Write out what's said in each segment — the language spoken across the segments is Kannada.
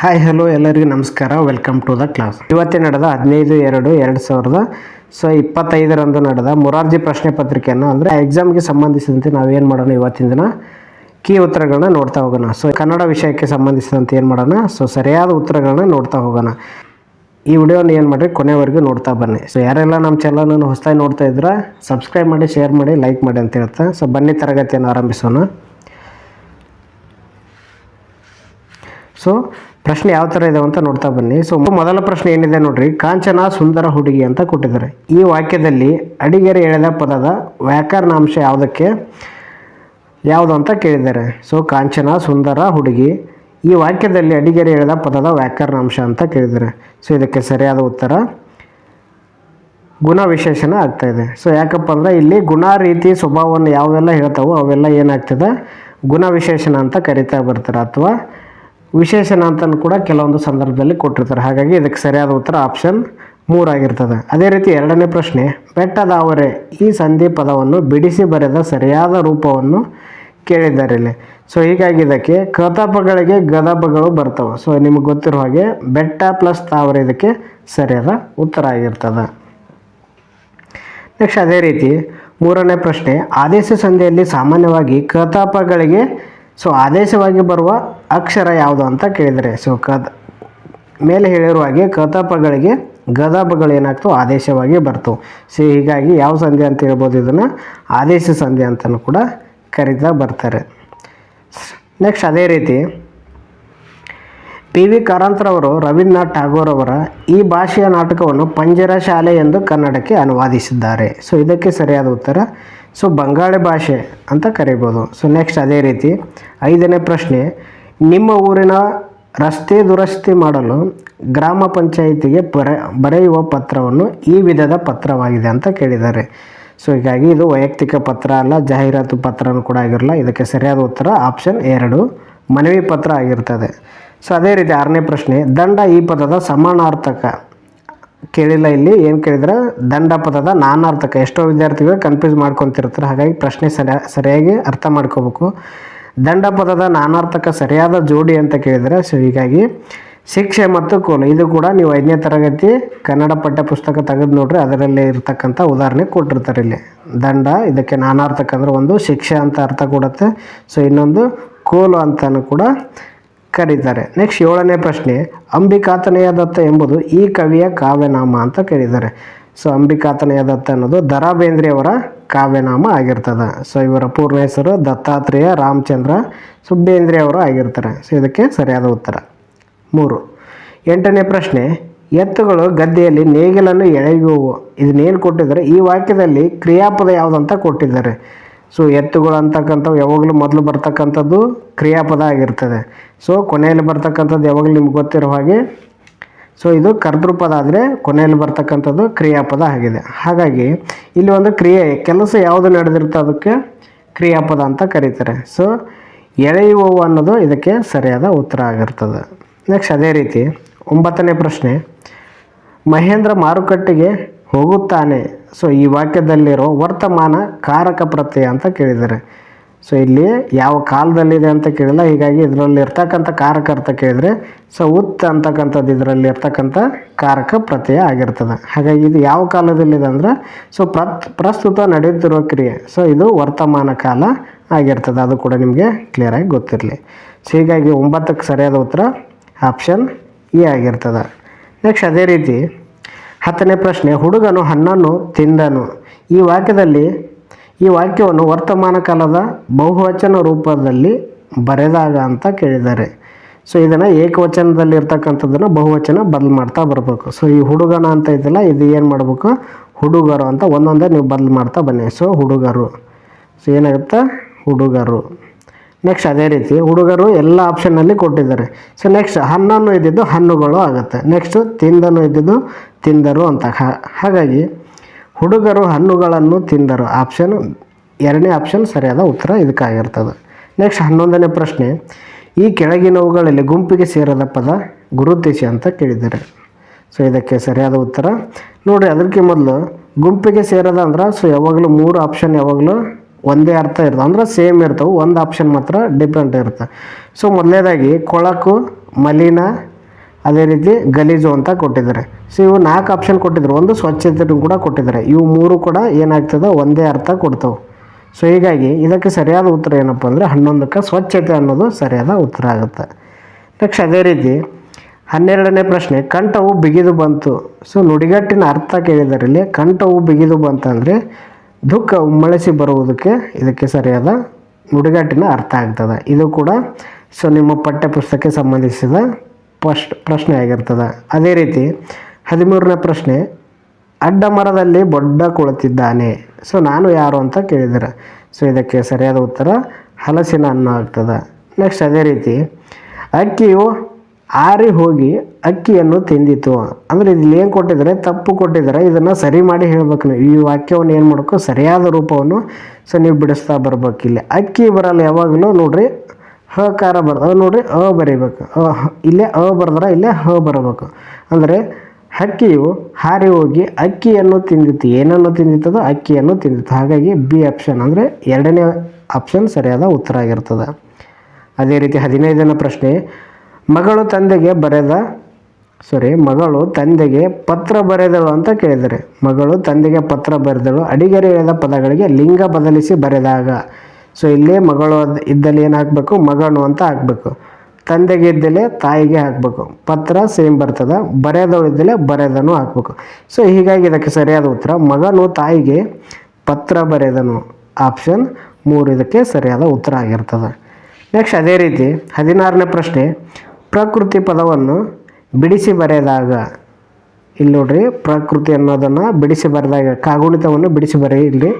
ಹಾಯ್ ಹಲೋ ಎಲ್ಲರಿಗೂ ನಮಸ್ಕಾರ. ವೆಲ್ಕಮ್ ಟು ದ ಕ್ಲಾಸ್ ಇವತ್ತೇ ನಡೆದ ಹದಿನೈದು, ಎರಡು ಎರಡು ಸಾವಿರದ, ಸೊ ಇಪ್ಪತ್ತೈದರಂದು ನಡೆದ ಮೊರಾರ್ಜಿ ಪ್ರಶ್ನೆ ಪತ್ರಿಕೆಯನ್ನು ಅಂದರೆ ಎಕ್ಸಾಮ್ಗೆ ಸಂಬಂಧಿಸಿದಂತೆ ನಾವೇನು ಮಾಡೋಣ ಇವತ್ತಿನ ದಿನ? ಕೀ ಉತ್ತರಗಳನ್ನ ನೋಡ್ತಾ ಹೋಗೋಣ. ಸೊ ಕನ್ನಡ ವಿಷಯಕ್ಕೆ ಸಂಬಂಧಿಸಿದಂತೆ ಏನು ಮಾಡೋಣ? ಸೊ ಸರಿಯಾದ ಉತ್ತರಗಳನ್ನ ನೋಡ್ತಾ ಹೋಗೋಣ. ಈ ವಿಡಿಯೋನ ಏನು ಮಾಡಿರಿ? ಕೊನೆವರೆಗೂ ನೋಡ್ತಾ ಬನ್ನಿ. ಸೊ ಯಾರೆಲ್ಲ ನಮ್ಮ ಚಾನಲನ್ನು ಹೊಸದಾಗಿ ನೋಡ್ತಾ ಇದ್ರೆ ಸಬ್ಸ್ಕ್ರೈಬ್ ಮಾಡಿ ಶೇರ್ ಮಾಡಿ ಲೈಕ್ ಮಾಡಿ ಅಂತ ಹೇಳ್ತಾ ಸೊ ಬನ್ನಿ ತರಗತಿಯನ್ನು ಆರಂಭಿಸೋಣ. ಸೊ ಪ್ರಶ್ನೆ ಯಾವ ಥರ ಇದೆ ಅಂತ ನೋಡ್ತಾ ಬನ್ನಿ. ಸೊ ಮೊದಲ ಪ್ರಶ್ನೆ ಏನಿದೆ ನೋಡ್ರಿ. ಕಾಂಚನ ಸುಂದರ ಹುಡುಗಿ ಅಂತ ಕೊಟ್ಟಿದ್ದಾರೆ. ಈ ವಾಕ್ಯದಲ್ಲಿ ಅಡಿಗೆರೆ ಎಳೆದ ಪದದ ವ್ಯಾಕರಣಾಂಶ ಯಾವುದಕ್ಕೆ? ಯಾವುದು ಅಂತ ಕೇಳಿದ್ದಾರೆ. ಸೊ ಕಾಂಚನ ಸುಂದರ ಹುಡುಗಿ ಈ ವಾಕ್ಯದಲ್ಲಿ ಅಡಿಗೆರೆ ಎಳೆದ ಪದದ ವ್ಯಾಕರಣಾಂಶ ಅಂತ ಕೇಳಿದ್ದಾರೆ. ಸೊ ಇದಕ್ಕೆ ಸರಿಯಾದ ಉತ್ತರ ಗುಣ ವಿಶೇಷಣ ಆಗ್ತಾ ಇದೆ. ಸೊ ಯಾಕಪ್ಪ ಅಂದ್ರೆ ಇಲ್ಲಿ ಗುಣ, ರೀತಿ, ಸ್ವಭಾವವನ್ನು ಯಾವೆಲ್ಲ ಹೇಳ್ತಾವೋ ಅವೆಲ್ಲ ಏನಾಗ್ತದೆ? ಗುಣ ವಿಶೇಷಣ ಅಂತ ಕರಿತಾ ಬರ್ತಾರೆ. ಅಥವಾ ವಿಶೇಷಣ ಅಂತಲೂ ಕೂಡ ಕೆಲವೊಂದು ಸಂದರ್ಭದಲ್ಲಿ ಕೊಟ್ಟಿರ್ತಾರೆ. ಹಾಗಾಗಿ ಇದಕ್ಕೆ ಸರಿಯಾದ ಉತ್ತರ ಆಪ್ಷನ್ ಮೂರಾಗಿರ್ತದೆ. ಅದೇ ರೀತಿ ಎರಡನೇ ಪ್ರಶ್ನೆ, ಬೆಟ್ಟದ ಅವರೆ ಈ ಸಂಧಿ ಪದವನ್ನು ಬಿಡಿಸಿ ಬರೆದ ಸರಿಯಾದ ರೂಪವನ್ನು ಕೇಳಿದ್ದಾರೆ ಇಲ್ಲಿ. ಸೊ ಹೀಗಾಗಿ ಇದಕ್ಕೆ ಕತಪಗಳಿಗೆ ಗದಪಗಳು ಬರ್ತವೆ. ಸೊ ನಿಮಗೆ ಗೊತ್ತಿರೋ ಹಾಗೆ ಬೆಟ್ಟ ಪ್ಲಸ್ ತಾವರೆ ಇದಕ್ಕೆ ಸರಿಯಾದ ಉತ್ತರ ಆಗಿರ್ತದೆ. ನೆಕ್ಸ್ಟ್ ಅದೇ ರೀತಿ ಮೂರನೇ ಪ್ರಶ್ನೆ, ಆದೇಶ ಸಂಧಿಯಲ್ಲಿ ಸಾಮಾನ್ಯವಾಗಿ ಕತಾಪಗಳಿಗೆ ಸೊ ಆದೇಶವಾಗಿ ಬರುವ ಅಕ್ಷರ ಯಾವುದು ಅಂತ ಕೇಳಿದರೆ ಸೊ ಕದ ಮೇಲೆ ಹೇಳಿರುವ ಹಾಗೆ ಕದಪಗಳಿಗೆ ಗದಾಪಗಳು ಏನಾಗ್ತವೆ ಆದೇಶವಾಗಿ ಬರ್ತವೆ ಸೊ ಹೀಗಾಗಿ ಯಾವ ಸಂಧಿ ಅಂತ ಹೇಳ್ಬೋದು ಇದನ್ನು? ಆದೇಶ ಸಂಧಿ ಅಂತಲೂ ಕೂಡ ಕರೀತಾ ಬರ್ತಾರೆ. ನೆಕ್ಸ್ಟ್ ಅದೇ ರೀತಿ, ಪಿ ವಿ ಕಾರಂತರವರು ರವೀಂದ್ರನಾಥ್ ಠಾಗೋರ್ ಅವರ ಈ ಭಾಷೆಯ ನಾಟಕವನ್ನು ಪಂಜರ ಶಾಲೆ ಎಂದು ಕನ್ನಡಕ್ಕೆ ಅನುವಾದಿಸಿದ್ದಾರೆ. ಸೊ ಇದಕ್ಕೆ ಸರಿಯಾದ ಉತ್ತರ ಸೊ ಬಂಗಾಳಿ ಭಾಷೆ ಅಂತ ಕರಿಬೋದು. ಸೊ ನೆಕ್ಸ್ಟ್ ಅದೇ ರೀತಿ ಐದನೇ ಪ್ರಶ್ನೆ, ನಿಮ್ಮ ಊರಿನ ರಸ್ತೆ ದುರಸ್ತಿ ಮಾಡಲು ಗ್ರಾಮ ಪಂಚಾಯಿತಿಗೆ ಬರೆ ಬರೆಯುವ ಪತ್ರವನ್ನು ಈ ವಿಧದ ಪತ್ರವಾಗಿದೆ ಅಂತ ಕೇಳಿದ್ದಾರೆ. ಸೊ ಹೀಗಾಗಿ ಇದು ವೈಯಕ್ತಿಕ ಪತ್ರ ಅಲ್ಲ, ಜಾಹೀರಾತು ಪತ್ರನೂ ಕೂಡ ಆಗಿರಲ್ಲ. ಇದಕ್ಕೆ ಸರಿಯಾದ ಉತ್ತರ ಆಪ್ಷನ್ ಎರಡು, ಮನವಿ ಪತ್ರ ಆಗಿರ್ತದೆ. ಸೊ ಅದೇ ರೀತಿ ಆರನೇ ಪ್ರಶ್ನೆ, ದಂಡ ಈ ಪದದ ಸಮಾನಾರ್ಥಕ ಕೇಳಿಲ್ಲ ಇಲ್ಲಿ, ಏನು ಕೇಳಿದ್ರೆ ದಂಡ ಪದದ ನಾನಾರ್ಥಕ. ಎಷ್ಟೋ ವಿದ್ಯಾರ್ಥಿಗಳು ಕನ್ಫ್ಯೂಸ್ ಮಾಡ್ಕೊತಿರ್ತಾರೆ. ಹಾಗಾಗಿ ಪ್ರಶ್ನೆ ಸರಿಯ, ಸರಿಯಾಗಿ ಅರ್ಥ ಮಾಡ್ಕೋಬೇಕು. ದಂಡ ಪದದ ನಾನಾರ್ಥಕ ಸರಿಯಾದ ಜೋಡಿ ಅಂತ ಕೇಳಿದರೆ, ಸೊ ಹೀಗಾಗಿ ಶಿಕ್ಷೆ ಮತ್ತು ಕೋಲು, ಇದು ಕೂಡ ನೀವು ಐದನೇ ತರಗತಿ ಕನ್ನಡ ಪಠ್ಯಪುಸ್ತಕ ತೆಗೆದು ನೋಡ್ರಿ, ಅದರಲ್ಲಿ ಇರ್ತಕ್ಕಂಥ ಉದಾಹರಣೆ ಕೊಟ್ಟಿರ್ತಾರೆ ಇಲ್ಲಿ. ದಂಡ, ಇದಕ್ಕೆ ನಾನಾರ್ಥಕ ಅಂದರೆ ಒಂದು ಶಿಕ್ಷೆ ಅಂತ ಅರ್ಥ ಕೊಡುತ್ತೆ. ಸೊ ಇನ್ನೊಂದು ಕೋಲು ಅಂತಲೂ ಕೂಡ ಕರೀತಾರೆ. ನೆಕ್ಸ್ಟ್ ಏಳನೇ ಪ್ರಶ್ನೆ, ಅಂಬಿಕಾತನೆಯ ದತ್ತ ಎಂಬುದು ಈ ಕವಿಯ ಕಾವ್ಯನಾಮ ಅಂತ ಕೇಳಿದ್ದಾರೆ. ಸೊ ಅಂಬಿಕಾತನೆಯ ದತ್ತ ಅನ್ನೋದು ದ ಬೇಂದ್ರೆಯವರ ಕಾವ್ಯನಾಮ ಆಗಿರ್ತದೆ. ಸೊ ಇವರ ಪೂರ್ಣ ಹೆಸರು ದತ್ತಾತ್ರೇಯ ರಾಮಚಂದ್ರ ಸುಬ್ಬೇಂದ್ರಿಯವರು ಆಗಿರ್ತಾರೆ. ಸೊ ಇದಕ್ಕೆ ಸರಿಯಾದ ಉತ್ತರ. ಮೂರು. ಎಂಟನೇ ಪ್ರಶ್ನೆ, ಎತ್ತುಗಳು ಗದ್ದೆಯಲ್ಲಿ ನೇಗಿಲನ್ನು ಎಳೆಯುವವು. ಇದನ್ನೇನು ಕೊಟ್ಟಿದ್ದಾರೆ? ಈ ವಾಕ್ಯದಲ್ಲಿ ಕ್ರಿಯಾಪದ ಯಾವುದಂತ ಕೊಟ್ಟಿದ್ದಾರೆ. ಸೊ ಎತ್ತುಗಳು ಅಂತಕ್ಕಂಥವು ಯಾವಾಗಲೂ ಮೊದಲು ಬರ್ತಕ್ಕಂಥದ್ದು ಕ್ರಿಯಾಪದ ಆಗಿರ್ತದೆ. ಸೊ ಕೊನೆಯಲ್ಲಿ ಬರ್ತಕ್ಕಂಥದ್ದು ಯಾವಾಗಲೂ ನಿಮ್ಗೆ ಗೊತ್ತಿರೋ ಹಾಗೆ ಸೊ ಇದು ಕರ್ತೃಪದ ಆದರೆ ಕೊನೆಯಲ್ಲಿ ಬರ್ತಕ್ಕಂಥದ್ದು ಕ್ರಿಯಾಪದ ಆಗಿದೆ. ಹಾಗಾಗಿ, ಇಲ್ಲಿ ಒಂದು ಕ್ರಿಯೆ, ಕೆಲಸ ಯಾವುದು ನಡೆದಿರುತ್ತೋ ಅದಕ್ಕೆ ಕ್ರಿಯಾಪದ ಅಂತ ಕರೀತಾರೆ. ಸೊ ಎಳೆಯುವವು ಅನ್ನೋದು ಇದಕ್ಕೆ ಸರಿಯಾದ ಉತ್ತರ ಆಗಿರ್ತದೆ. ನೆಕ್ಸ್ಟ್ ಅದೇ ರೀತಿ, ಒಂಬತ್ತನೇ ಪ್ರಶ್ನೆ, ಮಹೇಂದ್ರ ಮಾರುಕಟ್ಟೆಗೆ ಹೋಗುತ್ತಾನೆ. ಸೊ ಈ ವಾಕ್ಯದಲ್ಲಿರೋ ವರ್ತಮಾನ ಕಾರಕ ಪ್ರತ್ಯಯ ಅಂತ ಕೇಳಿದ್ದಾರೆ. ಸೊ ಇಲ್ಲಿ ಯಾವ ಕಾಲದಲ್ಲಿದೆ ಅಂತ ಕೇಳಿಲ್ಲ. ಹೀಗಾಗಿ ಇದರಲ್ಲಿ ಇರ್ತಕ್ಕಂಥ ಕಾರಕ ಅರ್ಥ ಕೇಳಿದರೆ ಸೊ ಉತ್ ಅಂತಕ್ಕಂಥದ್ದು ಇದರಲ್ಲಿ ಇರ್ತಕ್ಕಂಥ ಕಾರಕ ಪ್ರತ್ಯಯ ಆಗಿರ್ತದೆ. ಹಾಗಾಗಿ ಇದು ಯಾವ ಕಾಲದಲ್ಲಿದೆ ಅಂದರೆ ಸೊ ಪ್ರತ್, ಪ್ರಸ್ತುತ ನಡೆಯುತ್ತಿರುವ ಕ್ರಿಯೆ. ಸೊ ಇದು ವರ್ತಮಾನ ಕಾಲ ಆಗಿರ್ತದೆ. ಅದು ಕೂಡ ನಿಮಗೆ ಕ್ಲಿಯರಾಗಿ ಗೊತ್ತಿರಲಿ. ಸೊ ಹೀಗಾಗಿ ಒಂಬತ್ತಕ್ಕೆ ಸರಿಯಾದ ಉತ್ತರ ಆಪ್ಷನ್ ಎ ಆಗಿರ್ತದೆ. ನೆಕ್ಸ್ಟ್ ಅದೇ ರೀತಿ ಹತ್ತನೇ ಪ್ರಶ್ನೆ, ಹುಡುಗನು ಹಣ್ಣನ್ನು ತಿಂದನು. ಈ ವಾಕ್ಯದಲ್ಲಿ, ಈ ವಾಕ್ಯವನ್ನು ವರ್ತಮಾನ ಕಾಲದ ಬಹುವಚನ ರೂಪದಲ್ಲಿ ಬರೆದಾಗ ಅಂತ ಕೇಳಿದ್ದಾರೆ. ಸೊ, ಇದನ್ನು ಏಕವಚನದಲ್ಲಿ ಇರ್ತಕ್ಕಂಥದ್ದನ್ನು ಬಹುವಚನ ಬದಲು ಮಾಡ್ತಾ ಬರಬೇಕು. ಸೊ, ಈ ಹುಡುಗನ ಅಂತ ಇದೆಲ್ಲ ಇದು ಏನು ಮಾಡಬೇಕು? ಹುಡುಗರು ಅಂತ ಒಂದೊಂದೇ ನೀವು ಬದಲು ಮಾಡ್ತಾ ಬನ್ನಿ. ಸೊ, ಹುಡುಗರು ಸೊ, ಏನಾಗುತ್ತೆ? ಹುಡುಗರು ನೆಕ್ಸ್ಟ್ ಅದೇ ರೀತಿ ಹುಡುಗರು ಎಲ್ಲ ಆಪ್ಷನ್ನಲ್ಲಿ ಕೊಟ್ಟಿದ್ದಾರೆ. ಸೊ ನೆಕ್ಸ್ಟ್ ಹಣ್ಣನ್ನು ಇದ್ದಿದ್ದು ಹಣ್ಣುಗಳು ಆಗುತ್ತೆ. ನೆಕ್ಸ್ಟು ತಿಂದನು ಇದ್ದಿದ್ದು ತಿಂದರು ಅಂತ. ಹಾಗಾಗಿ ಹುಡುಗರು ಹಣ್ಣುಗಳನ್ನು ತಿಂದರು. ಆಪ್ಷನ್ ಎರಡನೇ ಆಪ್ಷನ್ ಸರಿಯಾದ ಉತ್ತರ ಇದಕ್ಕಾಗಿರ್ತದೆ. ನೆಕ್ಸ್ಟ್ ಹನ್ನೊಂದನೇ ಪ್ರಶ್ನೆ. ಈ ಕೆಳಗಿನವುಗಳಲ್ಲಿ ಗುಂಪಿಗೆ ಸೇರದ ಪದ ಗುರುತಿಸಿ ಅಂತ ಕೇಳಿದ್ದಾರೆ. ಸೊ ಇದಕ್ಕೆ ಸರಿಯಾದ ಉತ್ತರ. ನೋಡಿರಿ ಅದಕ್ಕೆ ಮೊದಲು ಗುಂಪಿಗೆ ಸೇರದ ಅಂದ್ರೆ ಸೊ ಯಾವಾಗಲೂ ಮೂರು ಆಪ್ಷನ್ ಯಾವಾಗಲೂ ಒಂದೇ ಅರ್ಥ ಇರ್ತವೆ ಅಂದ್ರೆ ಸೇಮ್ ಇರ್ತವೆ. ಒಂದು ಆಪ್ಷನ್ ಮಾತ್ರ ಡಿಫ್ರೆಂಟ್ ಇರುತ್ತೆ. ಸೊ ಮೊದಲನೇದಾಗಿ ಕೊಳಕು, ಮಲಿನ, ಅದೇ ರೀತಿ ಗಲೀಜು ಅಂತ ಕೊಟ್ಟಿದ್ದಾರೆ. ಸೊ ಇವು ನಾಲ್ಕು ಆಪ್ಷನ್ ಕೊಟ್ಟಿದ್ರು. ಒಂದು ಸ್ವಚ್ಛತೆ ಕೂಡ ಕೊಟ್ಟಿದ್ದಾರೆ. ಇವು ಮೂರು ಕೂಡ ಏನಾಗ್ತದೆ? ಒಂದೇ ಅರ್ಥ ಕೊಡ್ತವೆ. ಸೊ ಹೀಗಾಗಿ ಇದಕ್ಕೆ ಸರಿಯಾದ ಉತ್ತರ ಏನಪ್ಪ ಅಂದರೆ ಹನ್ನೊಂದಕ್ಕೆ ಸ್ವಚ್ಛತೆ ಅನ್ನೋದು ಸರಿಯಾದ ಉತ್ತರ ಆಗುತ್ತೆ. ನೆಕ್ಸ್ಟ್ ಅದೇ ರೀತಿ ಹನ್ನೆರಡನೇ ಪ್ರಶ್ನೆ, ಕಂಠವು ಬಿಗಿದು ಬಂತು. ಸೊ ನುಡಿಗಟ್ಟಿನ ಅರ್ಥ ಕೇಳಿದರಲ್ಲಿ ಕಂಠವು ಬಿಗಿದು ಬಂತಂದರೆ ದುಃಖ ಉಮ್ಮಳಿಸಿ ಬರುವುದಕ್ಕೆ ಇದಕ್ಕೆ ಸರಿಯಾದ ನುಡಿಗಟ್ಟಿನ ಅರ್ಥ ಆಗ್ತದೆ. ಇದು ಕೂಡ ಸೊ ನಿಮ್ಮ ಪಠ್ಯಪುಸ್ತಕಕ್ಕೆ ಸಂಬಂಧಿಸಿದ ಫಸ್ಟ್ ಪ್ರಶ್ನೆ ಆಗಿರ್ತದೆ. ಅದೇ ರೀತಿ ಹದಿಮೂರನೇ ಪ್ರಶ್ನೆ, ಅಡ್ಡ ಮರದಲ್ಲಿ ಬೊಡ್ಡ ಕುಳಿತಿದ್ದಾನೆ. ಸೊ ನಾನು ಯಾರು ಅಂತ ಕೇಳಿದರ, ಸೊ ಇದಕ್ಕೆ ಸರಿಯಾದ ಉತ್ತರ ಹಲಸಿನ ಅನ್ನ ಆಗ್ತದೆ. ನೆಕ್ಸ್ಟ್ ಅದೇ ರೀತಿ, ಅಕ್ಕಿಯು ಆರಿ ಹೋಗಿ ಅಕ್ಕಿಯನ್ನು ತಿಂದಿತು. ಅಂದರೆ ಇಲ್ಲಿ ಏನು ಕೊಟ್ಟಿದ್ದಾರೆ? ತಪ್ಪು ಕೊಟ್ಟಿದ್ದಾರೆ. ಇದನ್ನು ಸರಿ ಮಾಡಿ ಹೇಳ್ಬೇಕು ನೀವು. ಈ ವಾಕ್ಯವನ್ನು ಏನು ಮಾಡಬೇಕು? ಸರಿಯಾದ ರೂಪವನ್ನು ಸೊ ನೀವು ಬಿಡಿಸ್ತಾ ಬರ್ಬೇಕು ಇಲ್ಲಿ. ಅಕ್ಕಿ ಬರಲ್ಲ ಯಾವಾಗಲೂ ನೋಡ್ರಿ. ಕಾರ ಬರ್ದ ನೋಡ್ರಿ, ಅ ಬರೀಬೇಕು. ಇಲ್ಲೇ ಅ ಬರ್ದ್ರೆ, ಇಲ್ಲೇ ಹ ಬರಬೇಕು. ಅಂದರೆ ಹಕ್ಕಿಯು ಹಾರಿ ಹೋಗಿ ಅಕ್ಕಿಯನ್ನು ತಿಂದಿತ್ತು. ಏನನ್ನು ತಿಂದಿತ್ತದೋ ಅಕ್ಕಿಯನ್ನು ತಿಂದಿತ್ತು. ಹಾಗಾಗಿ ಬಿ ಆಪ್ಷನ್ ಅಂದರೆ ಎರಡನೇ ಆಪ್ಷನ್ ಸರಿಯಾದ ಉತ್ತರ ಆಗಿರ್ತದೆ. ಅದೇ ರೀತಿ ಹದಿನೈದನೇ ಪ್ರಶ್ನೆ. ಮಗಳು ತಂದೆಗೆ ಬರೆದ ಸಾರಿ ಮಗಳು ತಂದೆಗೆ ಪತ್ರ ಬರೆದಳು ಅಂತ ಕೇಳಿದರೆ, ಮಗಳು ತಂದೆಗೆ ಪತ್ರ ಬರೆದಳು, ಅಡಿಗರೆ ಹೇಳಿದ ಪದಗಳಿಗೆ ಲಿಂಗ ಬದಲಿಸಿ ಬರೆದಾಗ. ಸೊ ಇಲ್ಲಿ ಮಗಳು ಇದ್ದಲ್ಲಿ ಏನು ಹಾಕಬೇಕು ಮಗನು ಅಂತ ಹಾಕಬೇಕು ತಂದೆಗೆ ಇದ್ದಲ್ಲಿ ತಾಯಿಗೆ ಹಾಕಬೇಕು ಪತ್ರ ಸೇಮ್ ಬರ್ತದೆ, ಬರೆದವಳು ಇದ್ದಲ್ಲಿ ಬರೆದನು ಹಾಕ್ಬೇಕು ಸೊ ಹೀಗಾಗಿ ಇದಕ್ಕೆ ಸರಿಯಾದ ಉತ್ತರ, ಮಗನು ತಾಯಿಗೆ ಪತ್ರ ಬರೆದನು. ಆಪ್ಷನ್ ಮೂರು ಇದಕ್ಕೆ ಸರಿಯಾದ ಉತ್ತರ ಆಗಿರ್ತದೆ. ನೆಕ್ಸ್ಟ್ ಅದೇ ರೀತಿ ಹದಿನಾರನೇ ಪ್ರಶ್ನೆ ಪ್ರಕೃತಿ ಪದವನ್ನು ಬಿಡಿಸಿ ಬರೆದಾಗ, ಇಲ್ಲಿ ನೋಡ್ರಿ, ಪ್ರಕೃತಿ ಅನ್ನೋದನ್ನು ಬಿಡಿಸಿ ಬರೆದಾಗ, ಕಾಗುಣಿತವನ್ನು ಬಿಡಿಸಿ ಬರೆಯ ಇಲ್ಲಿ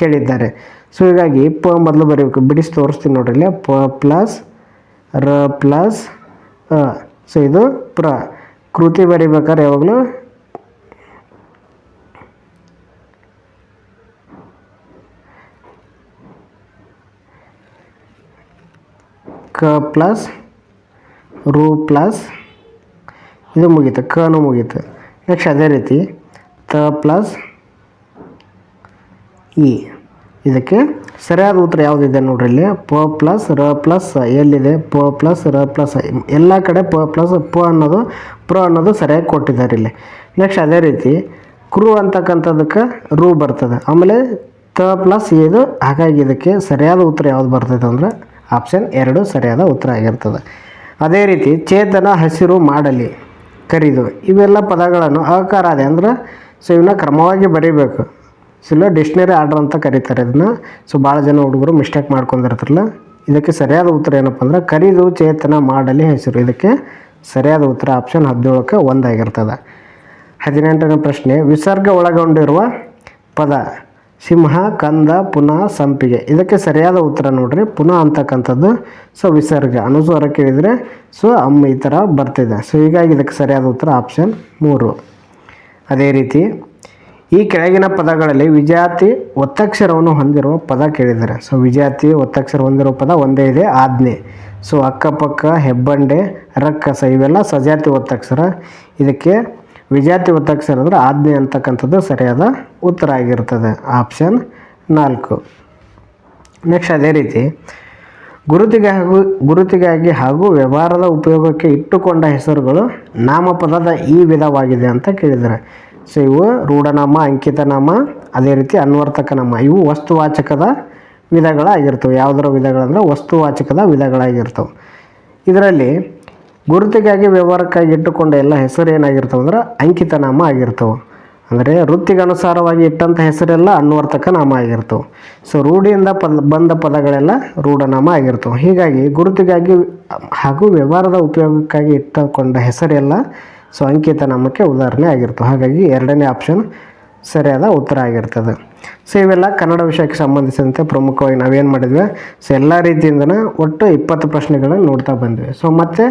ಕೇಳಿದ್ದಾರೆ. ಸೊ ಹೀಗಾಗಿ ಪ ಮೊದಲು ಬರೀಬೇಕು. ಬಿಡಿಸಿ ತೋರಿಸ್ತೀನಿ ನೋಡ್ರಿ ಇಲ್ಲಿ. ಪ ಪ್ಲಸ್, ರ ಪ್ಲಸ್ ಸೊ ಇದು ಪ್ರ. ಕೃತಿ ಬರಿಬೇಕಾದ್ರೆ ಯಾವಾಗಲೂ ಕ ಪ್ಲಸ್ ರು ಪ್ಲಸ್. ಇದು ಮುಗೀತು ಕನು ಮುಗೀತು. ನೆಕ್ಸ್ಟ್ ಅದೇ ರೀತಿ, ತ ಪ್ಲಸ್ ಇ. ಇದಕ್ಕೆ ಸರಿಯಾದ ಉತ್ತರ ಯಾವುದಿದೆ ನೋಡ್ರಿ ಇಲ್ಲಿ? ಪ ಪ್ಲಸ್ ರ ಪ್ಲಸ್ ಎಲ್ಲಿದೆ? ಪ ಪ್ಲಸ್ ರ ಪ್ಲಸ್ ಎಲ್ಲ ಕಡೆ ಪ ಪ್ಲಸ್ ಪ ಅನ್ನೋದು, ಪ್ರ ಅನ್ನೋದು ಸರಿಯಾಗಿ ಕೊಟ್ಟಿದ್ದಾರೆ ಇಲ್ಲಿ. ನೆಕ್ಸ್ಟ್ ಅದೇ ರೀತಿ ಕ್ರು ಅಂತಕ್ಕಂಥದಕ್ಕೆ ರು ಬರ್ತದೆ. ಆಮೇಲೆ ತ ಪ್ಲಸ್ ಇದು, ಹಾಗಾಗಿ ಇದಕ್ಕೆ ಸರಿಯಾದ ಉತ್ತರ ಯಾವುದು ಬರ್ತೈತೆ ಅಂದರೆ, ಆಪ್ಷನ್ ಎರಡು ಸರಿಯಾದ ಉತ್ತರ ಆಗಿರ್ತದೆ. ಅದೇ ರೀತಿ ಚೇತನ ಹಸಿರು ಮಾಡಲಿ ಕರಿದು ಇವೆಲ್ಲ ಪದಗಳನ್ನು ಅಕಾರಾದೆ ಅಂದ್ರೆ ಸೊ ಇವನ್ನ ಕ್ರಮವಾಗಿ ಬರೀಬೇಕು. ಸೊ ಇಲ್ಲ ಡಿಕ್ಷ್ನರಿ ಆರ್ಡರ್ ಅಂತ ಕರೀತಾರೆ ಇದನ್ನು. ಸೊ ಭಾಳ ಜನ ಹುಡುಗರು ಮಿಸ್ಟೇಕ್ ಮಾಡ್ಕೊಂಡಿರ್ತಾರಲ್ಲ. ಇದಕ್ಕೆ ಸರಿಯಾದ ಉತ್ತರ ಏನಪ್ಪ ಅಂದ್ರೆ ಕರಿದು ಚೇತನ ಮಾಡಲಿ ಹೆಸರು. ಇದಕ್ಕೆ ಸರಿಯಾದ ಉತ್ತರ ಆಪ್ಷನ್ ಹದಿನೇಳಕ್ಕೆ ಒಂದಾಗಿರ್ತದೆ. ಹದಿನೆಂಟನೇ ಪ್ರಶ್ನೆ, ವಿಸರ್ಗ ಒಳಗೊಂಡಿರುವ ಪದ. ಸಿಂಹ ಕಂದ ಪುನಃ ಸಂಪಿಗೆ. ಇದಕ್ಕೆ ಸರಿಯಾದ ಉತ್ತರ ನೋಡ್ರಿ. ಪುನಃ ಅಂತಕ್ಕಂಥದ್ದು. ಸೊ ವಿಸರ್ಗ. ಅನುಸ್ವಾರ ಕೇಳಿದರೆ ಸೊ ಅಮ್ಮ ಈ ಥರ ಬರ್ತಿದೆ. ಸೊ ಹೀಗಾಗಿ ಇದಕ್ಕೆ ಸರಿಯಾದ ಉತ್ತರ ಆಪ್ಷನ್ ಮೂರು. ಅದೇ ರೀತಿ, ಈ ಕೆಳಗಿನ ಪದಗಳಲ್ಲಿ ವಿಜಾತಿ ಒತ್ತಕ್ಷರವನ್ನು ಹೊಂದಿರುವ ಪದ ಕೇಳಿದ್ದಾರೆ. ಸೊ ವಿಜಾತಿ ಒತ್ತಕ್ಷರ ಹೊಂದಿರುವ ಪದ ಒಂದೇ ಇದೆ. ಆಜ್ಞೆ. ಸೊ ಅಕ್ಕಪಕ್ಕ, ಹೆಬ್ಬಂಡೆ, ರಕ್ಕಸ ಇವೆಲ್ಲ ಸಜಾತಿ ಒತ್ತಕ್ಷರ. ಇದಕ್ಕೆ ವಿಜಾತಿ ಒತ್ತಕ್ಷರ ಅಂದರೆ ಆಜ್ಞೆ ಅಂತಕ್ಕಂಥದ್ದು ಸರಿಯಾದ ಉತ್ತರ ಆಗಿರ್ತದೆ. ಆಪ್ಷನ್ ನಾಲ್ಕು. ನೆಕ್ಸ್ಟ್ ಅದೇ ರೀತಿ ಗುರುತಿಗೆ ಹಾಗೂ ಗುರುತಿಗಾಗಿ ಹಾಗೂ ವ್ಯವಹಾರದ ಉಪಯೋಗಕ್ಕೆ ಇಟ್ಟುಕೊಂಡ ಹೆಸರುಗಳು ನಾಮಪದದ ಈ ವಿಧವಾಗಿದೆ ಅಂತ ಕೇಳಿದ್ದಾರೆ. ಸೊ ಇವು ರೂಢನಾಮ, ಅಂಕಿತನಾಮ, ಅದೇ ರೀತಿ ಅನ್ವರ್ತಕ ನಾಮ ಇವು ವಸ್ತುವಾಚಕದ ವಿಧಗಳಾಗಿರ್ತವೆ. ಯಾವುದರ ವಿಧಗಳಂದ್ರೆ ವಸ್ತುವಾಚಕದ ವಿಧಗಳಾಗಿರ್ತವೆ. ಇದರಲ್ಲಿ ಗುರುತಿಗಾಗಿ ವ್ಯವಹಾರಕ್ಕಾಗಿ ಇಟ್ಟುಕೊಂಡ ಎಲ್ಲ ಹೆಸರು ಏನಾಗಿರ್ತವೆ ಅಂದ್ರೆ ಅಂಕಿತ ನಾಮ ಆಗಿರ್ತವೆ. ಅಂದರೆ ವೃತ್ತಿಗೆ ಅನುಸಾರವಾಗಿ ಇಟ್ಟಂಥ ಹೆಸರೆಲ್ಲ ಅನ್ವರ್ತಕ ನಾಮ ಆಗಿರ್ತವೆ. ಸೊ ರೂಢಿಯಿಂದ ಪದ, ಬಂದ ಪದಗಳೆಲ್ಲ ರೂಢನಾಮ ಆಗಿರ್ತವೆ. ಹೀಗಾಗಿ ಗುರುತಿಗಾಗಿ ಹಾಗೂ ವ್ಯವಹಾರದ ಉಪಯೋಗಕ್ಕಾಗಿ ಇಟ್ಟುಕೊಂಡ ಹೆಸರೆಲ್ಲ ಸೊ ಅಂಕಿತ ನಾಮಕ್ಕೆ ಉದಾಹರಣೆ ಆಗಿರ್ತವೆ. ಹಾಗಾಗಿ ಎರಡನೇ ಆಪ್ಷನ್ ಸರಿಯಾದ ಉತ್ತರ ಆಗಿರ್ತದೆ. ಸೊ ಇವೆಲ್ಲ ಕನ್ನಡ ವಿಷಯಕ್ಕೆ ಸಂಬಂಧಿಸಿದಂತೆ ಪ್ರಮುಖವಾಗಿ ನಾವೇನು ಮಾಡಿದ್ವಿ? ಸೊ ಎಲ್ಲ ರೀತಿಯಿಂದನೂ ಒಟ್ಟು ಇಪ್ಪತ್ತು ಪ್ರಶ್ನೆಗಳನ್ನು ನೋಡ್ತಾ ಬಂದ್ವಿ. ಸೊ ಮತ್ತೆ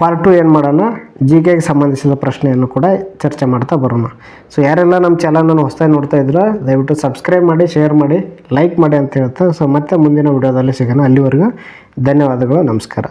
ಪಾರ್ಟ್ ಟು ಏನು ಮಾಡೋಣ? ಜಿ ಕೆಗೆ ಸಂಬಂಧಿಸಿದ ಪ್ರಶ್ನೆಯನ್ನು ಕೂಡ ಚರ್ಚೆ ಮಾಡ್ತಾ ಬರೋಣ. ಸೊ ಯಾರೆಲ್ಲ ನಮ್ಮ ಚಾನಲನ್ನು ಹೊಸದಾಗಿ ನೋಡ್ತಾ ಇದ್ರು ದಯವಿಟ್ಟು ಸಬ್ಸ್ಕ್ರೈಬ್ ಮಾಡಿ ಶೇರ್ ಮಾಡಿ ಲೈಕ್ ಮಾಡಿ ಅಂತ ಹೇಳ್ತಾ ಸೊ ಮತ್ತೆ ಮುಂದಿನ ವಿಡಿಯೋದಲ್ಲಿ ಸಿಗೋಣ. ಅಲ್ಲಿವರೆಗೂ ಧನ್ಯವಾದಗಳು, ನಮಸ್ಕಾರ.